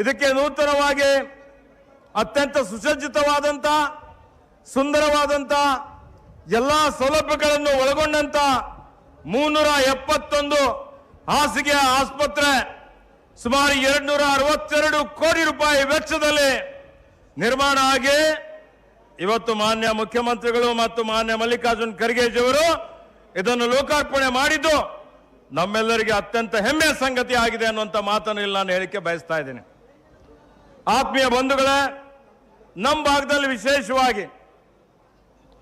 ಇದಕ್ಕೆ ನೂತನವಾಗಿ ಅತ್ಯಂತ ಸುಸಜ್ಜಿತವಾದಂತ, ಸುಂದರವಾದಂತ ಎಲ್ಲ ಸೌಲಭ್ಯಗಳನ್ನು ಒಳಗೊಂಡಂತ ಮುನ್ನೂರ ಎಪ್ಪತ್ತೊಂದು ಹಾಸಿಗೆ ಆಸ್ಪತ್ರೆ ಸುಮಾರು ಎರಡ್ನೂರ ಅರವತ್ತೆರಡು ಕೋಟಿ ರೂಪಾಯಿ ವೆಚ್ಚದಲ್ಲಿ ನಿರ್ಮಾಣ ಆಗಿ ಇವತ್ತು ಮಾನ್ಯ ಮುಖ್ಯಮಂತ್ರಿಗಳು ಮತ್ತು ಮಾನ್ಯ ಮಲ್ಲಿಕಾರ್ಜುನ್ ಖರ್ಗೆಜಿಯವರು ಇದನ್ನು ಲೋಕಾರ್ಪಣೆ ಮಾಡಿದ್ದು ನಮ್ಮೆಲ್ಲರಿಗೆ ಅತ್ಯಂತ ಹೆಮ್ಮೆಯ ಸಂಗತಿ ಆಗಿದೆ ಅನ್ನುವಂಥ ಮಾತನ್ನು ಇಲ್ಲಿ ನಾನು ಹೇಳಿಕೆ ಬಯಸ್ತಾ ಇದ್ದೀನಿ. ಆತ್ಮೀಯ ಬಂಧುಗಳೇ ನಮ್ಮ ಭಾಗದಲ್ಲಿ ವಿಶೇಷವಾಗಿ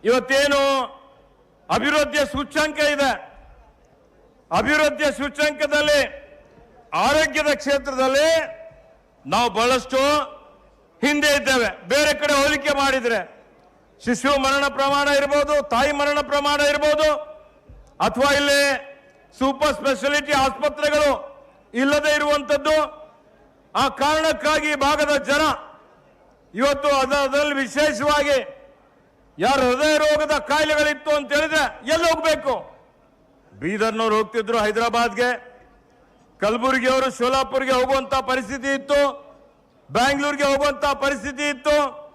ಇವತ್ತೇನು ಅಭಿವೃದ್ಧಿಯ ಸೂಚ್ಯಂಕ ಇದೆ. ಅಭಿವೃದ್ಧಿಯ ಸೂಚ್ಯಂಕದಲ್ಲಿ ಆರೋಗ್ಯದ ಕ್ಷೇತ್ರದಲ್ಲಿ ನಾವು ಬಹಳಷ್ಟು ಹಿಂದೆ ಇದ್ದೇವೆ. ಬೇರೆ ಕಡೆ ಹೋಲಿಕೆ ಮಾಡಿದರೆ ಶಿಶು ಮರಣ ಪ್ರಮಾಣ ಇರ್ಬೋದು, ತಾಯಿ ಮರಣ ಪ್ರಮಾಣ ಇರ್ಬೋದು, ಅಥವಾ ಇಲ್ಲಿ ಸೂಪರ್ ಸ್ಪೆಷಾಲಿಟಿ ಆಸ್ಪತ್ರೆಗಳು ಇಲ್ಲದೆ ಇರುವಂಥದ್ದು ಆ ಕಾರಣಕ್ಕಾಗಿ ಭಾಗದ ಜನ ಇವತ್ತು ಅದ- ಅದರಲ್ಲಿ ವಿಶೇಷವಾಗಿ ಯಾರು ಹೃದಯ ರೋಗದ ಕಾಯಿಲೆಗಳಿತ್ತು ಅಂತ ಹೇಳಿದ್ರೆ ಎಲ್ಲಿ ಹೋಗ್ಬೇಕು? ಬೀದರ್ನವ್ರು ಹೋಗ್ತಿದ್ರು ಹೈದರಾಬಾದ್ಗೆ. ಕಲಬುರಗಿ ಅವರು ಶೋಲಾಪುರ್ಗೆ ಹೋಗುವಂತ ಪರಿಸ್ಥಿತಿ ಇತ್ತು. ಬ್ಯಾಂಗ್ಳೂರ್ಗೆ ಹೋಗುವಂತ ಪರಿಸ್ಥಿತಿ ಇತ್ತು.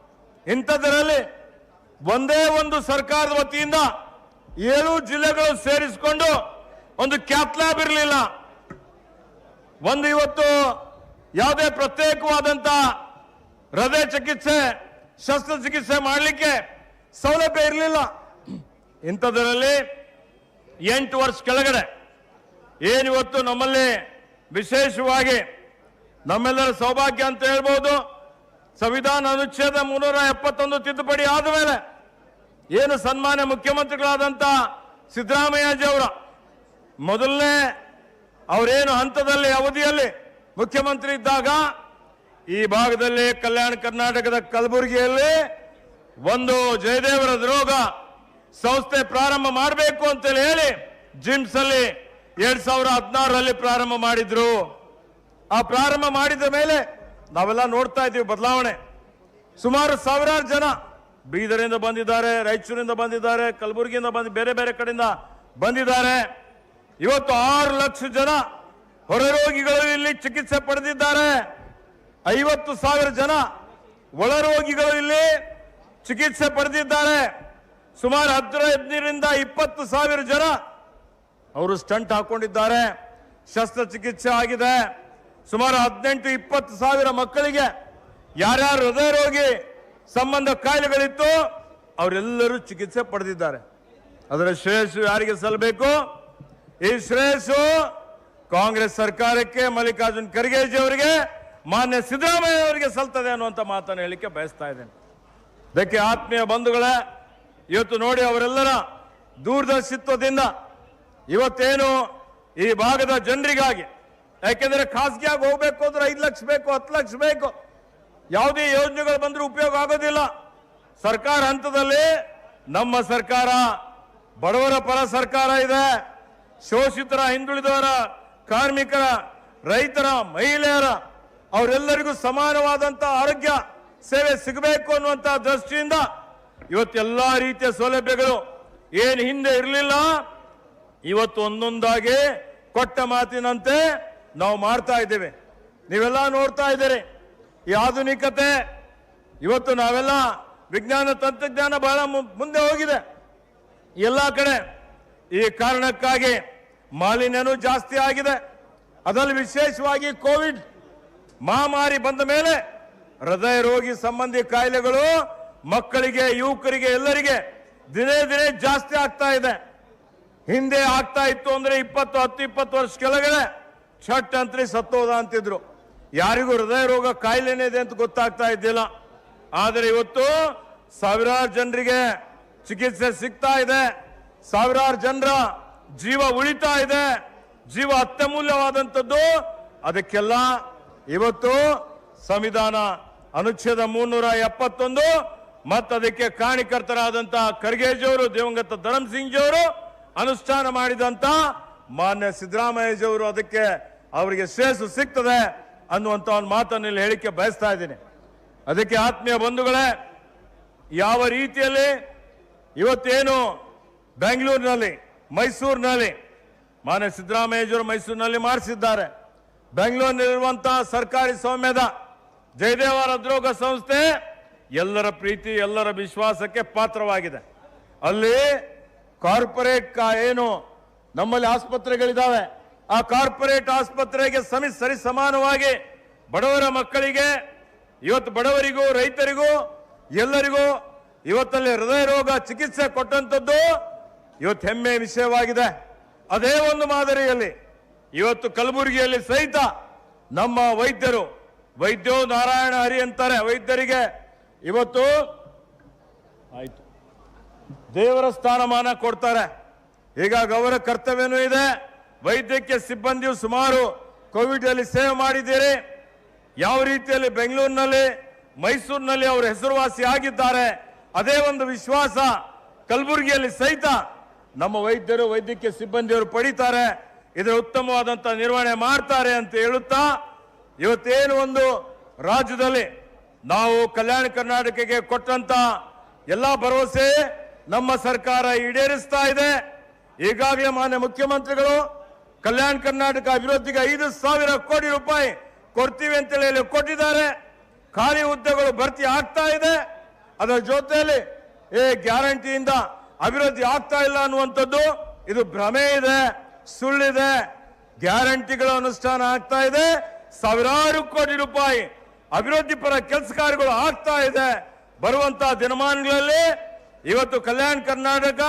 ಇಂಥದ್ರಲ್ಲಿ ಒಂದೇ ಒಂದು ಸರ್ಕಾರದ ವತಿಯಿಂದ ಏಳು ಜಿಲ್ಲೆಗಳು ಸೇರಿಸಿಕೊಂಡು ಒಂದು ಕ್ಯಾತ್ ಲ್ಯಾಬ್ ಇರಲಿಲ್ಲ. ಒಂದು ಇವತ್ತು ಯಾವುದೇ ಪ್ರತ್ಯೇಕವಾದಂತ ಹೃದಯ ಚಿಕಿತ್ಸೆ ಶಸ್ತ್ರಚಿಕಿತ್ಸೆ ಮಾಡಲಿಕ್ಕೆ ಸೌಲಭ್ಯ ಇರಲಿಲ್ಲ. ಇಂಥದ್ರಲ್ಲಿ ಎಂಟು ವರ್ಷ ಕೆಳಗಡೆ ಏನಿವತ್ತು ನಮ್ಮಲ್ಲಿ ವಿಶೇಷವಾಗಿ ನಮ್ಮೆಲ್ಲರ ಸೌಭಾಗ್ಯ ಅಂತ ಹೇಳ್ಬೋದು, ಸಂವಿಧಾನ ಅನುಚ್ಛೇದ ಮುನ್ನೂರ ಎಪ್ಪತ್ತೊಂದು ತಿದ್ದುಪಡಿ ಆದ ಮೇಲೆ ಏನು ಸನ್ಮಾನ್ಯ ಮುಖ್ಯಮಂತ್ರಿಗಳಾದಂಥ ಸಿದ್ದರಾಮಯ್ಯಜಿ ಅವರ ಮೊದಲನೇ ಅವರೇನು ಹಂತದಲ್ಲಿ ಅವಧಿಯಲ್ಲಿ ಮುಖ್ಯಮಂತ್ರಿ ಇದ್ದಾಗ ಈ ಭಾಗದಲ್ಲಿ ಕಲ್ಯಾಣ ಕರ್ನಾಟಕದ ಕಲಬುರಗಿಯಲ್ಲಿ ಒಂದು ಜಯದೇವರ ರೋಗ ಸಂಸ್ಥೆ ಪ್ರಾರಂಭ ಮಾಡಬೇಕು ಅಂತೇಳಿ ಹೇಳಿ ಜಿಮ್ಸ್ ಅಲ್ಲಿ ಎರಡ್ ಸಾವಿರ ಹದಿನಾರರಲ್ಲಿ ಪ್ರಾರಂಭ ಮಾಡಿದ್ರು. ಆ ಪ್ರಾರಂಭ ಮಾಡಿದ ಮೇಲೆ ನಾವೆಲ್ಲ ನೋಡ್ತಾ ಇದ್ದೀವಿ ಬದಲಾವಣೆ. ಸುಮಾರು ಸಾವಿರಾರು ಜನ ಬೀದರಿಂದ ಬಂದಿದ್ದಾರೆ, ರಾಯಚೂರಿಂದ ಬಂದಿದ್ದಾರೆ, ಕಲಬುರಗಿಯಿಂದ ಬಂದು, ಬೇರೆ ಬೇರೆ ಕಡೆಯಿಂದ ಬಂದಿದ್ದಾರೆ. ಇವತ್ತು ಆರು ಲಕ್ಷ ಜನ ಹೊರರೋಗಿಗಳು ಇಲ್ಲಿ ಚಿಕಿತ್ಸೆ ಪಡೆದಿದ್ದಾರೆ. ಐವತ್ತು ಸಾವಿರ ಜನ ಒಳರೋಗಿಗಳು ಇಲ್ಲಿ ಚಿಕಿತ್ಸೆ ಪಡೆದಿದ್ದಾರೆ. ಸುಮಾರು ಹದಿನೈದರಿಂದ ಇಪ್ಪತ್ತು ಸಾವಿರ ಜನ ಅವರು ಸ್ಟಂಟ್ ಹಾಕೊಂಡಿದ್ದಾರೆ. ಶಸ್ತ್ರಚಿಕಿತ್ಸೆ ಆಗಿದೆ. ಸುಮಾರು ಹದಿನೆಂಟು, ಇಪ್ಪತ್ತು ಸಾವಿರ ಮಕ್ಕಳಿಗೆ ಯಾರ್ಯಾರು ಹೃದಯ ರೋಗಿ ಸಂಬಂಧ ಕಾಯಿಲೆಗಳಿತ್ತು, ಅವರೆಲ್ಲರೂ ಚಿಕಿತ್ಸೆ ಪಡೆದಿದ್ದಾರೆ. ಅದರ ಶ್ರೇಯಸ್ಸು ಯಾರಿಗೆ ಸಲ್ಲಬೇಕು? ಈ ಶ್ರೇಯಸ್ಸು ಕಾಂಗ್ರೆಸ್ ಸರ್ಕಾರಕ್ಕೆ ಮಲ್ಲಿಕಾರ್ಜುನ್ ಖರ್ಗೆಜಿ ಅವರಿಗೆ, ಮಾನ್ಯ ಸಿದ್ದರಾಮಯ್ಯ ಅವರಿಗೆ ಸಲ್ತದೆ ಅನ್ನುವಂಥ ಮಾತನ್ನು ಹೇಳಲಿಕ್ಕೆ ಬಯಸ್ತಾ ಇದ್ದೇನೆ. ಅದಕ್ಕೆ ಆತ್ಮೀಯ ಬಂಧುಗಳೇ, ಇವತ್ತು ನೋಡಿ ಅವರೆಲ್ಲರ ದೂರದರ್ಶಿತ್ವದಿಂದ ಇವತ್ತೇನು ಈ ಭಾಗದ ಜನರಿಗಾಗಿ, ಯಾಕೆಂದ್ರೆ ಖಾಸಗಿಯಾಗಿ ಹೋಗ್ಬೇಕು ಅಂದ್ರೆ ಐದು ಲಕ್ಷ ಬೇಕು, ಹತ್ತು ಲಕ್ಷ ಬೇಕು, ಯಾವುದೇ ಯೋಜನೆಗಳು ಬಂದರೂ ಉಪಯೋಗ ಆಗೋದಿಲ್ಲ. ಸರ್ಕಾರ ಹಂತದಲ್ಲಿ ನಮ್ಮ ಸರ್ಕಾರ, ಬಡವರ ಪರ ಸರ್ಕಾರ ಇದೆ, ಶೋಷಿತರ ಹಿಂದುಳಿದವರ ಕಾರ್ಮಿಕರ, ರೈತರ, ಮಹಿಳೆಯರ, ಅವರೆಲ್ಲರಿಗೂ ಸಮಾನವಾದಂತ ಆರೋಗ್ಯ, ಸೇವೆ ಸಿಗಬೇಕು ಅನ್ನುವಂಥ ದೃಷ್ಟಿಯಿಂದ ಇವತ್ತೆಲ್ಲಾ ರೀತಿಯ ಸೌಲಭ್ಯಗಳು ಏನು ಹಿಂದೆ ಇರಲಿಲ್ಲ, ಇವತ್ತು ಒಂದೊಂದಾಗಿ ಕೊಟ್ಟ ಮಾತಿನಂತೆ ನಾವು ಮಾಡ್ತಾ ಇದ್ದೇವೆ. ನೀವೆಲ್ಲ ನೋಡ್ತಾ ಇದ್ದೀರಿ, ಈ ಆಧುನಿಕತೆ, ಇವತ್ತು ನಾವೆಲ್ಲ ವಿಜ್ಞಾನ ತಂತ್ರಜ್ಞಾನ ಬಹಳ ಮುಂದೆ ಹೋಗಿದೆ. ಎಲ್ಲ ಕಡೆ ಈ ಕಾರಣಕ್ಕಾಗಿ ಮಾಲಿನ್ಯನೂ ಜಾಸ್ತಿ ಆಗಿದೆ. ಅದರಲ್ಲಿ ವಿಶೇಷವಾಗಿ ಕೋವಿಡ್ ಮಹಾಮಾರಿ ಬಂದ ಮೇಲೆ ಹೃದಯ ರೋಗಿ ಸಂಬಂಧಿ ಕಾಯಿಲೆಗಳು ಮಕ್ಕಳಿಗೆ, ಯುವಕರಿಗೆ, ಎಲ್ಲರಿಗೆ ದಿನೇ ದಿನೇ ಜಾಸ್ತಿ ಆಗ್ತಾ ಇದೆ. ಹಿಂದೆ ಆಗ್ತಾ ಇತ್ತು ಅಂದ್ರೆ ಇಪ್ಪತ್ತು, ಹತ್ತು, ಇಪ್ಪತ್ತು ವರ್ಷ ಕೆಳಗಡೆ ಛಟ್ ಅಂತ್ರಿ ಸತ್ತೋದ ಅಂತಿದ್ರು. ಯಾರಿಗೂ ಹೃದಯ ರೋಗ ಕಾಯಿಲೆನೇ ಇದೆ ಅಂತ ಗೊತ್ತಾಗ್ತಾ ಇದ್ದಿಲ್ಲ. ಆದರೆ ಇವತ್ತು ಸಾವಿರಾರು ಜನರಿಗೆ ಚಿಕಿತ್ಸೆ ಸಿಗ್ತಾ ಇದೆ. ಸಾವಿರಾರು ಜನರ ಜೀವ ಉಳಿತಾ ಇದೆ, ಜೀವ ಅತ್ಯಮೂಲ್ಯವಾದಂಥದ್ದು. ಅದಕ್ಕೆಲ್ಲ ಇವತ್ತು ಸಂವಿಧಾನ ಅನುಚ್ಛೇದ ಮುನ್ನೂರ ಎಪ್ಪತ್ತೊಂದು ಮತ್ತು ಅದಕ್ಕೆ ಕಾಣಿಕರ್ತರಾದಂತಹ ಖರ್ಗೆಜಿಯವರು ದಿವಂಗತ ಧರಮ್ ಸಿಂಗ್ ಅವರು ಅನುಷ್ಠಾನ ಮಾಡಿದಂತ ಮಾನ್ಯ ಸಿದ್ದರಾಮಯ್ಯಜಿಯವರು ಅದಕ್ಕೆ ಅವರಿಗೆ ಶ್ರೇಯಸ್ಸು ಸಿಗ್ತದೆ ಅನ್ನುವಂತ ಒಂದು ಮಾತನ್ನು ಇಲ್ಲಿ ಹೇಳಿಕೆ ಬಯಸ್ತಾ ಇದ್ದೀನಿ. ಅದಕ್ಕೆ ಆತ್ಮೀಯ ಬಂಧುಗಳೇ, ಯಾವ ರೀತಿಯಲ್ಲಿ ಇವತ್ತೇನು ಬೆಂಗಳೂರಿನಲ್ಲಿ ಮೈಸೂರಿನಲ್ಲಿ ಮಾನ್ಯ ಸಿದ್ದರಾಮಯ್ಯರು ಮೈಸೂರಿನಲ್ಲಿ ಮಾಡಿಸಿದ್ದಾರೆ. ಬೆಂಗಳೂರಿನಲ್ಲಿರುವಂತಹ ಸರ್ಕಾರಿ ಸ್ವಾಮ್ಯದ ಜಯದೇವ ಹೃದ್ರೋಗ ಸಂಸ್ಥೆ ಎಲ್ಲರ ಪ್ರೀತಿ, ಎಲ್ಲರ ವಿಶ್ವಾಸಕ್ಕೆ ಪಾತ್ರವಾಗಿದೆ. ಅಲ್ಲಿ ಕಾರ್ಪೊರೇಟ್ ಕಾ ಏನು ನಮ್ಮಲ್ಲಿ ಆಸ್ಪತ್ರೆಗಳಿದ್ದಾವೆ ಆ ಕಾರ್ಪೊರೇಟ್ ಆಸ್ಪತ್ರೆಗೆ ಸಮಿ, ಸರಿ ಸಮಾನವಾಗಿ ಬಡವರ ಮಕ್ಕಳಿಗೆ, ಇವತ್ತು ಬಡವರಿಗೂ, ರೈತರಿಗೂ, ಎಲ್ಲರಿಗೂ ಇವತ್ತಲ್ಲಿ ಹೃದಯ ರೋಗ ಚಿಕಿತ್ಸೆ ಕೊಟ್ಟಂತದ್ದು ಇವತ್ತು ಹೆಮ್ಮೆ ವಿಷಯವಾಗಿದೆ. ಅದೇ ಒಂದು ಮಾದರಿಯಲ್ಲಿ ಇವತ್ತು ಕಲಬುರಗಿಯಲ್ಲಿ ಸಹಿತ ನಮ್ಮ ವೈದ್ಯರು, ವೈದ್ಯೋ ನಾರಾಯಣ ಹರಿ ಅಂತಾರೆ. ವೈದ್ಯರಿಗೆ ಇವತ್ತು ಆಯ್ತು. ದೇವರ ಸ್ಥಾನಮಾನ ಕೊಡ್ತಾರೆ. ಈಗ ಅವರ ಕರ್ತವ್ಯನೂ ಇದೆ. ವೈದ್ಯಕೀಯ ಸಿಬ್ಬಂದಿಯು ಸುಮಾರು ಕೋವಿಡ್ ಅಲ್ಲಿ ಸೇವೆ ಮಾಡಿದ್ದೀರಿ. ಯಾವ ರೀತಿಯಲ್ಲಿ ಬೆಂಗಳೂರಿನಲ್ಲಿ, ಮೈಸೂರಿನಲ್ಲಿ ಅವರು ಹೆಸರುವಾಸಿ ಆಗಿದ್ದಾರೆ. ಅದೇ ಒಂದು ವಿಶ್ವಾಸ ಕಲಬುರಗಿಯಲ್ಲಿ ಸಹಿತ ನಮ್ಮ ವೈದ್ಯರು, ವೈದ್ಯಕೀಯ ಸಿಬ್ಬಂದಿಯವರು ಪಡಿತಾರೆ. ಇದರ ಉತ್ತಮವಾದಂಥ ನಿರ್ವಹಣೆ ಮಾಡ್ತಾರೆ ಅಂತ ಹೇಳುತ್ತಾ, ಇವತ್ತೇನು ಒಂದು ರಾಜ್ಯದಲ್ಲಿ ನಾವು ಕಲ್ಯಾಣ ಕರ್ನಾಟಕಕ್ಕೆ ಕೊಟ್ಟಂತ ಎಲ್ಲ ಭರವಸೆ ನಮ್ಮ ಸರ್ಕಾರ ಈಡೇರಿಸ್ತಾ ಇದೆ. ಈಗಾಗಲೇ ಮಾನ್ಯ ಮುಖ್ಯಮಂತ್ರಿಗಳು ಕಲ್ಯಾಣ ಕರ್ನಾಟಕ ಅಭಿವೃದ್ಧಿಗೆ ಐದು ಸಾವಿರ ಕೋಟಿ ರೂಪಾಯಿ ಕೊಡ್ತೀವಿ ಅಂತೇಳಿ ಹೇಳಿ ಕೊಟ್ಟಿದ್ದಾರೆ. ಖಾಲಿ ಹುದ್ದೆಗಳು ಭರ್ತಿ ಆಗ್ತಾ ಇದೆ. ಅದರ ಜೊತೆಯಲ್ಲಿ ಏ ಗ್ಯಾರಂಟಿಯಿಂದ ಅಭಿವೃದ್ಧಿ ಆಗ್ತಾ ಇಲ್ಲ ಅನ್ನುವಂಥದ್ದು ಇದು ಭ್ರಮೆ ಇದೆ, ಸುಳ್ಳಿದೆ, ಗ್ಯಾರಂಟಿಗಳ ಅನುಷ್ಠಾನ ಆಗ್ತಾ ಇದೆ, ಸಾವಿರಾರು ಕೋಟಿ ರೂಪಾಯಿ ಅಭಿವೃದ್ಧಿ ಪರ ಕೆಲಸ ಕಾರ್ಯಗಳು ಆಗ್ತಾ ಇದೆ. ಬರುವಂತ ದಿನಮಾನಗಳಲ್ಲಿ ಇವತ್ತು ಕಲ್ಯಾಣ ಕರ್ನಾಟಕ,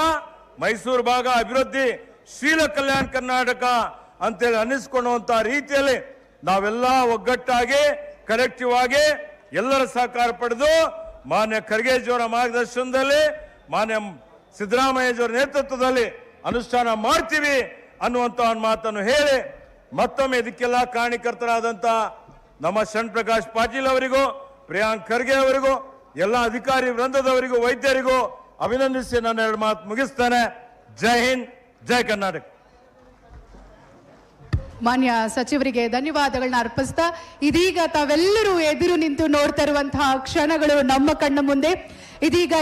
ಮೈಸೂರು ಭಾಗ ಅಭಿವೃದ್ಧಿ, ಶೀಲ ಕಲ್ಯಾಣ ಕರ್ನಾಟಕ ಅಂತೇಳಿ ಅನ್ನಿಸ್ಕೊಳ್ಳುವಂತ ರೀತಿಯಲ್ಲಿ ನಾವೆಲ್ಲ ಒಗ್ಗಟ್ಟಾಗಿ ಕಲೆಕ್ಟಿವ್ ಆಗಿ ಎಲ್ಲರ ಸಹಕಾರ ಪಡೆದು ಮಾನ್ಯ ಖರ್ಗೆಜಿಯವರ ಮಾರ್ಗದರ್ಶನದಲ್ಲಿ ಮಾನ್ಯ ಸಿದ್ದರಾಮಯ್ಯಜಿಯವರ ನೇತೃತ್ವದಲ್ಲಿ ಅನುಷ್ಠಾನ ಮಾಡ್ತೀವಿ ಅನ್ನುವಂತ ಒಂದು ಮಾತನ್ನು ಹೇಳಿ ಮತ್ತೊಮ್ಮೆ ಇದಕ್ಕೆಲ್ಲ ಕಾರಣೀಕರ್ತರಾದಂತ ನಮ್ಮ ಶಣ್ ಪ್ರಕಾಶ್ ಪಾಟೀಲ್ ಅವರಿಗೂ, ಪ್ರಿಯಾಂಕ್ ಖರ್ಗೆ ಅವರಿಗೂ, ಎಲ್ಲ ಅಧಿಕಾರಿ ವೃಂದದವರಿಗೂ, ವೈದ್ಯರಿಗೂ ಅಭಿನಂದಿಸಿ ನನ್ನ ಎರಡು ಮಾತು ಮುಗಿಸ್ತೇನೆ. ಜೈ ಹಿಂದ್, ಜೈ ಕರ್ನಾಟಕ. ಮಾನ್ಯ ಸಚಿವರಿಗೆ ಧನ್ಯವಾದಗಳನ್ನ ಅರ್ಪಿಸ್ತಾ ಇದೀಗ ತಾವೆಲ್ಲರೂ ಎದುರು ನಿಂತು ನೋಡ್ತಾ ಇರುವಂತಹ ಕ್ಷಣಗಳು ನಮ್ಮ ಕಣ್ಣ ಮುಂದೆ. ಇದೀಗ